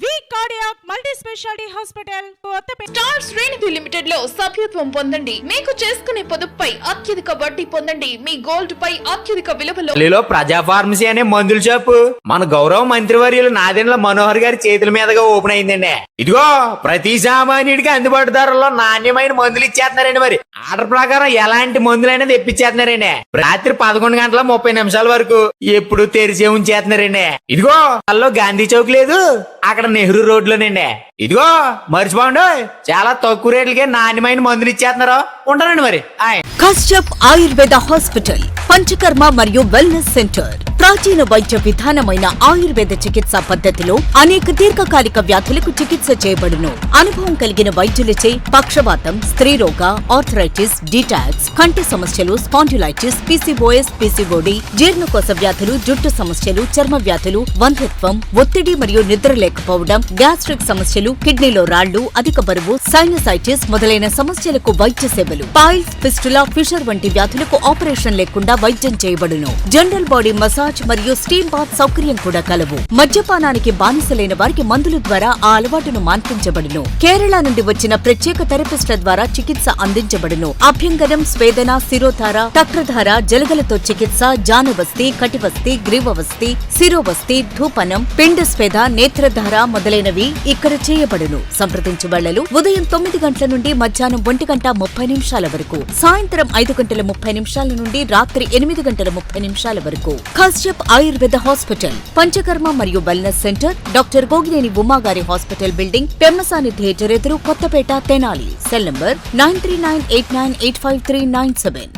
V cardiac multi speciality hospital Kothapeta star శ్రేణిధి లిమిటెడ్లో సభ్యత్వం పొందండి. మీకు చేసుకునే పొదుపుపై అత్యధిక వడ్డీ పొందండి. మీ గోల్డ్ పై అత్యధిక విలువలో ఢిల్లీలో ప్రజా ఫార్మసీ అనే మందుల షాపు మన గౌరవ మంత్రివర్యులు నాదెండ్ల మనోహర్ గారి చేతుల మీదుగా ఓపెన్ అయిందండి. ఇదిగో ప్రతి సామాన్యుడికి అందుబాటు ధరలో నాణ్యమైన మందులు ఇచ్చేస్తున్నారండి మరి. ఆర్డర్ ప్రకారం ఎలాంటి మందులైనా తెప్పించేస్తున్నారండి రాత్రి పదకొండు గంటల ముప్పై నిమిషాల వరకు ఎప్పుడు తెరిచే ఉంచేస్తున్నారండి. ఇదిగో అల్లో గాంధీ చౌక్ లేదు. అక్కడ నెహ్రూ రోడ్లోనండి. ఇదిగో మర్చిపోండి. చాలా తక్కువ రేట్లకే నాణ్యమైన మందులు ఇచ్చేస్తున్నారు. ఉంటానండి మరి. ఆయ్. కశ్యప్ ఆయుర్వేద హాస్పిటల్ పంచకర్మ మరియు వెల్నెస్ సెంటర్ ప్రాచీన వైద్య విధానమైన ఆయుర్వేద చికిత్సా పద్ధతిలో అనేక దీర్ఘకాలిక వ్యాధులకు చికిత్స చేయబడును. అనుభవం కలిగిన వైద్యులచే పక్షవాతం స్త్రీరోగ ఆర్థరైటిస్ డిటాక్స్ కంటి సమస్యలు స్పాండ్యులైటిస్ పిసిఓఎస్ పిసిఓడి జీర్ణకోశ వ్యాధులు జుట్టు సమస్యలు చర్మ వ్యాధులు వంధ్యత్వం ఒత్తిడి మరియు నిద్ర లేకపోవడం గ్యాస్ట్రిక్ సమస్యలు కిడ్నీలో రాళ్ళు అధిక బరువు సైనసైటిస్ మొదలైన సమస్యలకు వైద్య సేవలు. పాయిల్స్ ఫిస్టులా ఫిషర్ వంటి వ్యాధులకు ఆపరేషన్ లేకుండా వైద్యం చేయబడును. జనరల్ బాడీ మసాజ్ మరియు స్టీమ్ బాత్ సౌకర్యం కూడా కలవు. మద్యపానానికి బానిసలైన వారికి మందుల ద్వారా ఆ అలవాటును మాన్పించబడును. కేరళ నుండి వచ్చిన ప్రత్యేక థెరపిస్టుల ద్వారా చికిత్స అందించబడును. అభ్యంగనం స్వేదన శిరోధార చక్రధార జలగలతో చికిత్స జానవస్తి కటివస్తి గ్రీవవస్తి శిరోవస్తి ధూపనం పిండ స్వేద నేత్రధార మొదలైనవి ఇక్కడ చేయబడును. సంప్రదించు ఉదయం తొమ్మిది గంటల నుండి మధ్యాహ్నం ఒంటి గంట ముప్పై నిమిషాల వరకు. సాయంత్రం ఐదు గంటల ముప్పై నిమిషాల నుండి రాత్రి ఎనిమిది గంటల ముప్పై నిమిషాల వరకు. ఎస్జెప్ ఆయుర్వేద హాస్పిటల్ పంచకర్మ మరియు వెల్నెస్ సెంటర్ డాక్టర్ గోగినేని ఉమాగారి హాస్పిటల్ బిల్డింగ్ పెమ్మసాని థియేటర్ ఎదురు Kothapeta Tenali cell number nine three nine eight nine eight five three nine seven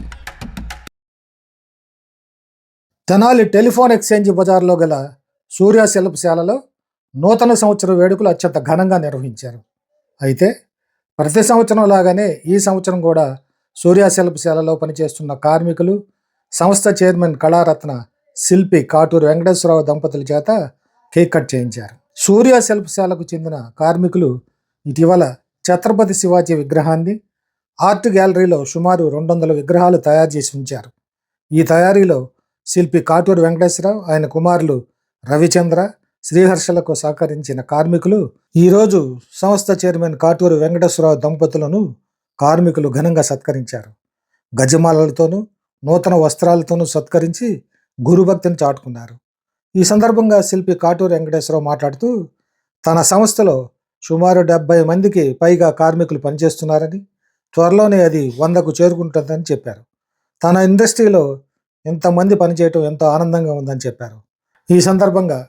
Tenali telephone exchange బజార్లో గల సూర్య శిల్పశాలలో నూతన సంవత్సర వేడుకలు అత్యంత ఘనంగా నిర్వహించారు. అయితే ప్రతి సంవత్సరం లాగానే ఈ సంవత్సరం కూడా సూర్య శిల్పశాలలో పనిచేస్తున్న కార్మికులు సంస్థ చైర్మన్ కళారత్న శిల్పి కాటూరు వెంకటేశ్వరరావు దంపతుల చేత కేక్ కట్ చేయించారు. సూర్య శిల్పశాలకు చెందిన కార్మికులు ఇటీవల ఛత్రపతి శివాజీ విగ్రహాన్ని ఆర్ట్ గ్యాలరీలో సుమారు రెండు వందల విగ్రహాలు తయారు చేసి ఉంచారు. ఈ తయారీలో శిల్పి కాటూరు వెంకటేశ్వరరావు ఆయన కుమారులు రవిచంద్ర శ్రీహర్షలకు సహకరించిన కార్మికులు ఈరోజు సంస్థ చైర్మన్ కాటూరు వెంకటేశ్వరరావు దంపతులను కార్మికులు ఘనంగా సత్కరించారు. గజమాలలతోనూ నూతన వస్త్రాలతోనూ సత్కరించి గురుభక్తిని చాటుకున్నారు. ఈ సందర్భంగా శిల్పి కాటూరు వెంకటేశ్వరరావు మాట్లాడుతూ తన సంస్థలో సుమారు డెబ్బై మందికి పైగా కార్మికులు పనిచేస్తున్నారని త్వరలోనే అది వందకు చేరుకుంటుందని చెప్పారు. తన ఇండస్ట్రీలో ఇంతమంది పనిచేయటం ఎంతో ఆనందంగా ఉందని చెప్పారు. ఈ సందర్భంగా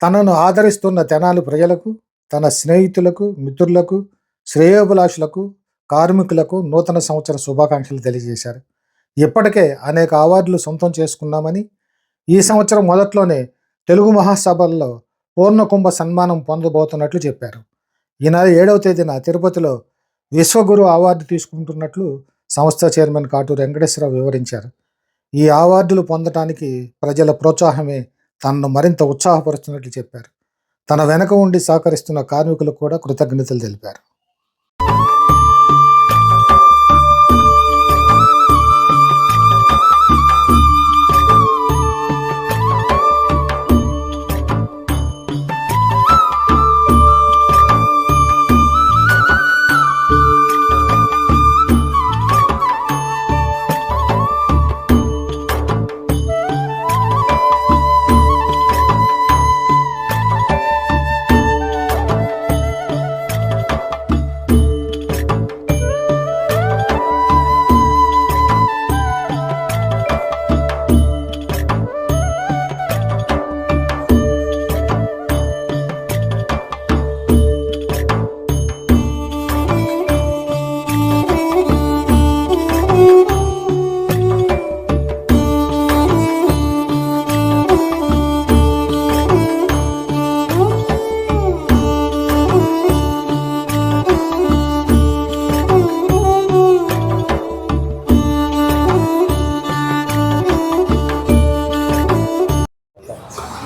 తనను ఆదరిస్తున్న తెనాలి ప్రజలకు తన స్నేహితులకు మిత్రులకు శ్రేయోభిలాషులకు కార్మికులకు నూతన సంవత్సర శుభాకాంక్షలు తెలియజేశారు. ఇప్పటికే అనేక అవార్డులు సొంతం చేసుకున్నామని ఈ సంవత్సరం మొదట్లోనే తెలుగు మహాసభల్లో పూర్ణకుంభ సన్మానం పొందబోతున్నట్లు చెప్పారు. ఈ నెల ఏడవ తేదీన తిరుపతిలో విశ్వగురు అవార్డు తీసుకుంటున్నట్లు సంస్థ చైర్మన్ కాటూరు వెంకటేశ్వరరావు వివరించారు. ఈ అవార్డులు పొందటానికి ప్రజల ప్రోత్సాహమే తనను మరింత ఉత్సాహపరుస్తున్నట్లు చెప్పారు. తన వెనక ఉండి సహకరిస్తున్న కార్మికులకు కూడా కృతజ్ఞతలు తెలిపారు.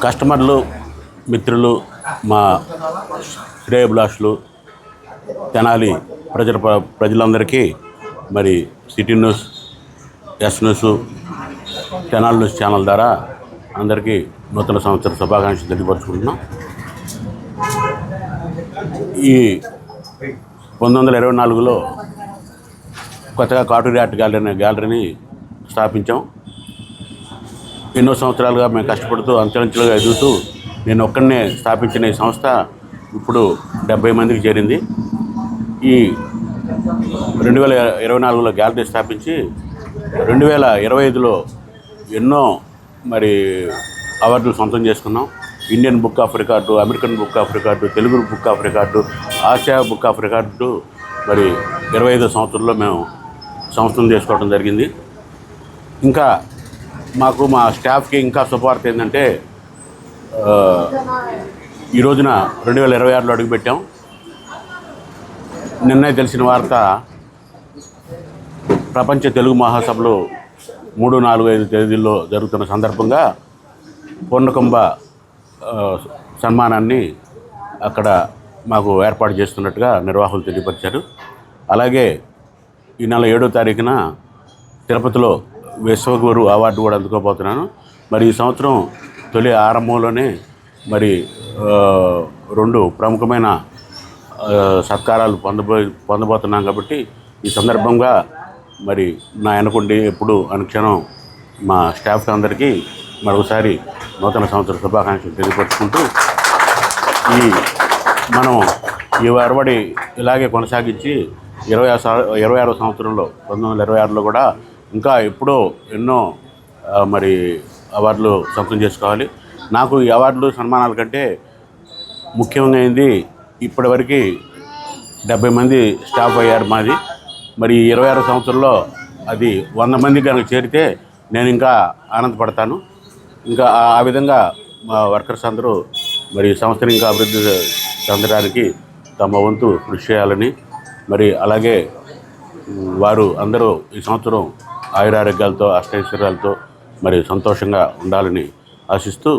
కస్టమర్లు మిత్రులు మా శ్రేయభిలాషులు తెనాలి ప్రజల ప్రజలందరికీ మరి city news S news Tenali news channel ద్వారా అందరికీ నూతన సంవత్సర శుభాకాంక్షలు తెలియపరుచుకుంటున్నాం. ఈ పంతొమ్మిది వందల ఇరవై నాలుగులో కొత్తగా కాటూరి ఆర్ట్ గ్యాలరీ అనే గ్యాలరీని స్థాపించాం. ఎన్నో సంవత్సరాలుగా మేము కష్టపడుతూ అంచెలంచెలుగా ఎదుగుతూ నేను ఒక్కడనే స్థాపించిన ఈ సంస్థ ఇప్పుడు డెబ్బై మందికి చేరింది. ఈ రెండు వేల ఇరవై నాలుగులో గ్యాలరీ స్థాపించి రెండు వేల ఇరవై ఐదులో ఎన్నో మరి అవార్డులు సొంతం చేసుకున్నాం. Indian book of record American book of record Telugu book of record Asia book of record మరి ఇరవై ఐదో సంవత్సరంలో మేము సంస్థను చేసుకోవడం జరిగింది. ఇంకా మాకు మా స్టాఫ్కి ఇంకా శుభవార్త ఏంటంటే ఈ రోజున రెండు వేల ఇరవై ఆరులో అడుగుపెట్టాం. నిన్నే తెలిసిన వార్త ప్రపంచ తెలుగు మహాసభలు మూడు నాలుగు ఐదు తేదీల్లో జరుగుతున్న సందర్భంగా పూర్ణకుంభ సన్మానాన్ని అక్కడ మాకు ఏర్పాటు చేస్తున్నట్టుగా నిర్వాహకులు తెలియపరిచారు. అలాగే ఈ నెల ఏడో తారీఖున తిరుపతిలో విశ్వగురు అవార్డు కూడా అందుకోబోతున్నాను. మరి ఈ సంవత్సరం తొలి ఆరంభంలోనే మరి రెండు ప్రముఖమైన సత్కారాలు పొందబో పొందబోతున్నాం కాబట్టి ఈ సందర్భంగా మరి నా వెనకుండి ఎప్పుడు అనుక్షణం మా స్టాఫ్ అందరికీ మరొకసారి నూతన సంవత్సర శుభాకాంక్షలు తెలియపరుచుకుంటూ ఈ మనం ఈ అరవడి ఇలాగే కొనసాగించి ఇరవై ఇరవై ఆరో సంవత్సరంలో పంతొమ్మిది వందల ఇరవై ఆరులో కూడా ఇంకా ఎప్పుడో ఎన్నో మరి అవార్డులు సొంతం చేసుకోవాలి. నాకు ఈ అవార్డులు సన్మానాల కంటే ముఖ్యంగా అయింది ఇప్పటివరకు డెబ్బై మంది స్టాఫ్ అయ్యారు మాది. మరి ఇరవై ఆరు సంవత్సరంలో అది వంద మంది కనుక చేరితే నేను ఇంకా ఆనందపడతాను. ఇంకా ఆ- విధంగా మా వర్కర్స్ అందరూ మరి ఈ సంస్థని ఇంకా అభివృద్ధి చెందడానికి తమ వంతు కృషి చేయాలని మరి అలాగే వారు అందరూ ఈ సంవత్సరం ఆయురారోగ్యాలతో అష్టైశ్వర్యాలతో మరి సంతోషంగా ఉండాలని ఆశిస్తూ